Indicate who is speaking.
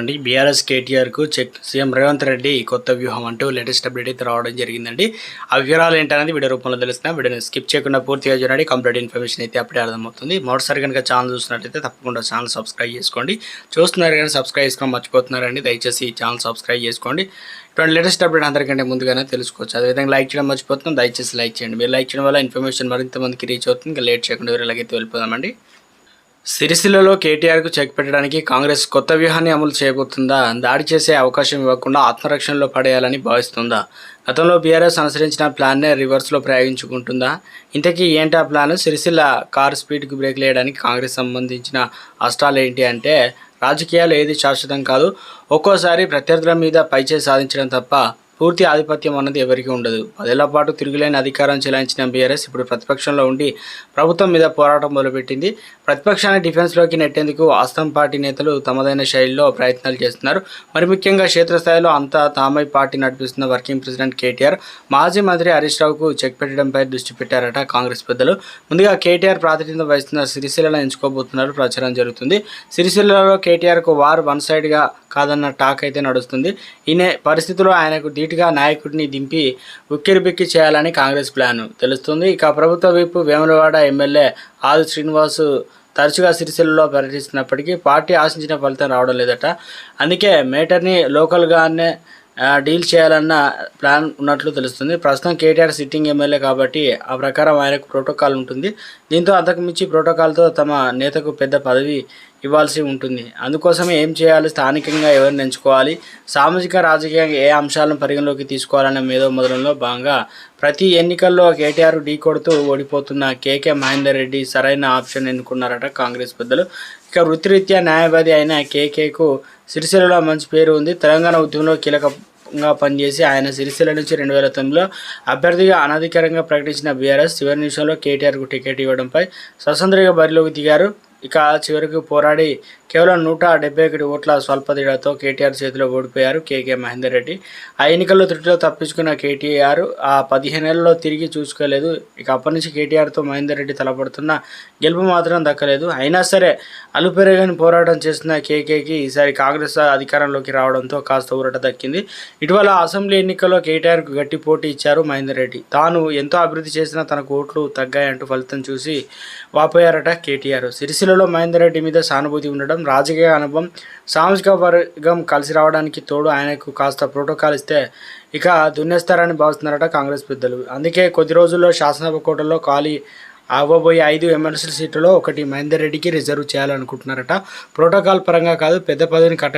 Speaker 1: అండి. బీఆర్ఎస్ కేటీఆర్కు check CM Revanth Reddy కొత్త వ్యూహం అంటూ లేటెస్ట్ అప్డేట్ అయితే రావడం జరిగిందండి. ఆ వివరాలు ఏంటనేది వీడియో రూపంలో తెలుస్తున్నా వీడియోని స్కిప్ చేయకుండా పూర్తిగా చూడండి. కంప్లీట్ ఇన్ఫర్మేషన్ అయితే అప్పుడే అర్థమవుతుంది. మొదటిసారి కనుక ఛానల్ చూసినట్లయితే తప్పకుండా ఛానల్ సబ్స్క్రైబ్ చేసుకోండి. చూస్తున్నారు కానీ సబ్స్క్రైబ్ చేసుకొని మర్చిపోతున్నారండి. దయచేసి ఈ ఛానల్ సబ్స్క్రైబ్ చేసుకోండి. ఇటువంటి లేటెస్ట్ అప్డేట్ అందరికంటే ముందుగానే తెలుసుకోవచ్చు. అదేవిధంగా లైక్ చేయడం మర్చిపోతున్నాం. దయచేసి లైక్ చేయండి. మీరు లైక్ చేయడం వల్ల ఇన్ఫర్మేషన్ మరింత మందికి రీచ్ అవుతుంది. ఇంకా లేట్ చేయకుండా వీళ్ళకైతే వెళ్ళిపోదామండి. సిరిసిల్లలో కేటీఆర్కు చెక్ పెట్టడానికి కాంగ్రెస్ కొత్త వ్యూహాన్ని అమలు చేయబోతుందా? దాడి చేసే అవకాశం ఇవ్వకుండా ఆత్మరక్షణలో పడేయాలని భావిస్తుందా? గతంలో బీఆర్ఎస్ అనుసరించిన ప్లాన్నే రివర్స్లో ప్రయోగించుకుంటుందా? ఇంతకీ ఏంటి ఆ ప్లాన్? సిరిసిల్ల కార్ స్పీడ్కి బ్రేక్ వేయడానికి కాంగ్రెస్ సంబంధించిన అష్టాలు ఏంటి అంటే రాజకీయాలు ఏది శాశ్వతం కాదు ఒక్కోసారి ప్రత్యర్థుల మీద పైచే సాధించడం తప్ప పూర్తి ఆధిపత్యం అన్నది ఎవరికీ ఉండదు. పదేళ్ళ పాటు తిరుగులేని అధికారం చెలాయించిన బీఆర్ఎస్ ఇప్పుడు ప్రతిపక్షంలో ఉండి ప్రభుత్వం మీద పోరాటం మొదలుపెట్టింది. ప్రతిపక్షాన్ని డిఫెన్స్లోకి నెట్టేందుకు ఆస్తం పార్టీ నేతలు తమదైన శైలిలో ప్రయత్నాలు చేస్తున్నారు. మరి ముఖ్యంగా క్షేత్రస్థాయిలో అంతా తామై పార్టీ నడిపిస్తున్న వర్కింగ్ ప్రెసిడెంట్ కేటీఆర్ మాజీ మంత్రి హరీష్ రావుకు చెక్ పెట్టడంపై దృష్టి పెట్టారట కాంగ్రెస్ పెద్దలు. ముందుగా కేటీఆర్ ప్రాతినిధ్యం వహిస్తున్న సిరిసిల్లను ఎంచుకోబోతున్నారు ప్రచారం జరుగుతుంది. సిరిసిల్లలో కేటీఆర్కు వార్ వన్ సైడ్గా కాదన్న టాక్ అయితే నడుస్తుంది. ఈ నే- పరిస్థితిలో ఆయనకు ధీటుగా నాయకుడిని దింపి ఉక్కిరిబిక్కి చేయాలని కాంగ్రెస్ ప్లాన్ తెలుస్తుంది. ఇక ప్రభుత్వ వైపు వేములవాడ ఎమ్మెల్యే ఆది శ్రీనివాస్ తరచుగా సిరిసిల్లలో పర్యటిస్తున్నప్పటికీ పార్టీ ఆశించిన ఫలితం రావడం లేదట. అందుకే మేటర్ని లోకల్గానే డీల్ చేయాలన్న ప్లాన్ ఉన్నట్లు తెలుస్తుంది. ప్రస్తుతం కేటీఆర్ సిట్టింగ్ ఎమ్మెల్యే కాబట్టి ఆ ప్రకారం ఆయనకు ప్రోటోకాల్ ఉంటుంది. దీంతో అంతకుమించి ప్రోటోకాల్తో తమ నేతకు పెద్ద పదవి ఇవ్వాల్సి ఉంటుంది. అందుకోసమే ఏం చేయాలి? స్థానికంగా ఎవరిని ఎంచుకోవాలి? సామాజిక రాజకీయంగా ఏ అంశాలను పరిగణలోకి తీసుకోవాలనే మేధో మొదలంలో భాగంగా ప్రతి ఎన్నికల్లో కేటీఆర్ ఢీ కొడుతూ ఓడిపోతున్న కేకే మహేందర్ రెడ్డి సరైన ఆప్షన్ ఎన్నుకున్నారట కాంగ్రెస్ పెద్దలు. ఇక వృత్తిరీత్యా న్యాయవాది అయిన కేకేకు సిరిసిల్లలో మంచి పేరు ఉంది. తెలంగాణ ఉద్యమంలో కీలకంగా పనిచేసి ఆయన సిరిసిల్ల నుంచి రెండు వేల తొమ్మిదిలో అభ్యర్థిగా అనధికారంగా ప్రకటించిన బీఆర్ఎస్ చివరి నిమిషంలో కేటీఆర్కు టికెట్ ఇవ్వడంపై స్వతంత్రంగా బరిలోకి దిగారు. ఇక చివరికి పోరాడి కేవలం నూట డెబ్బై ఒకటి ఓట్ల స్వల్ప తేడాతో కేటీఆర్ చేతిలో ఓడిపోయారు కేకే మహేందర్ రెడ్డి. ఆ ఎన్నికల్లో త్రుటిలో తప్పించుకున్న కేటీఆర్ ఆ పదిహేనేళ్ళలో తిరిగి చూసుకోలేదు. ఇక అప్పటి నుంచి కేటీఆర్తో మహేందర్ రెడ్డి తలపడుతున్న గెలుపు మాత్రం దక్కలేదు. అయినా సరే అలుపెరగని పోరాటం చేస్తున్న కేకేకి ఈసారి కాంగ్రెస్ అధికారంలోకి రావడంతో కాస్త ఊరట దక్కింది. ఇటీవల అసెంబ్లీ ఎన్నికల్లో కేటీఆర్కు గట్టి పోటీ ఇచ్చారు మహేందర్ రెడ్డి. తాను ఎంతో అభివృద్ధి చేసినా తనకు ఓట్లు తగ్గాయంటూ ఫలితం చూసి వాపోయారట కేటీఆర్. సిరిసిలో సిరిసిల్లలో మహేందర్ రెడ్డి మీద సానుభూతి ఉండడం రాజకీయ అనుభవం సామాజిక వర్గం కలిసి రావడానికి తోడు ఆయనకు కాస్త ప్రోటోకాల్ ఇస్తే ఇక దున్నేస్తారని భావిస్తున్నారట కాంగ్రెస్ పెద్దలు. అందుకే కొద్ది రోజుల్లో శాసనసభ కోటలో ఖాళీ అవ్వబోయే ఐదు ఎమ్మెల్సీ సీట్లలో ఒకటి మహేందర్ రెడ్డికి రిజర్వ్ చేయాలనుకుంటున్నారట. ప్రోటోకాల్ పరంగా కాదు పెద్ద పదవిని కట్ట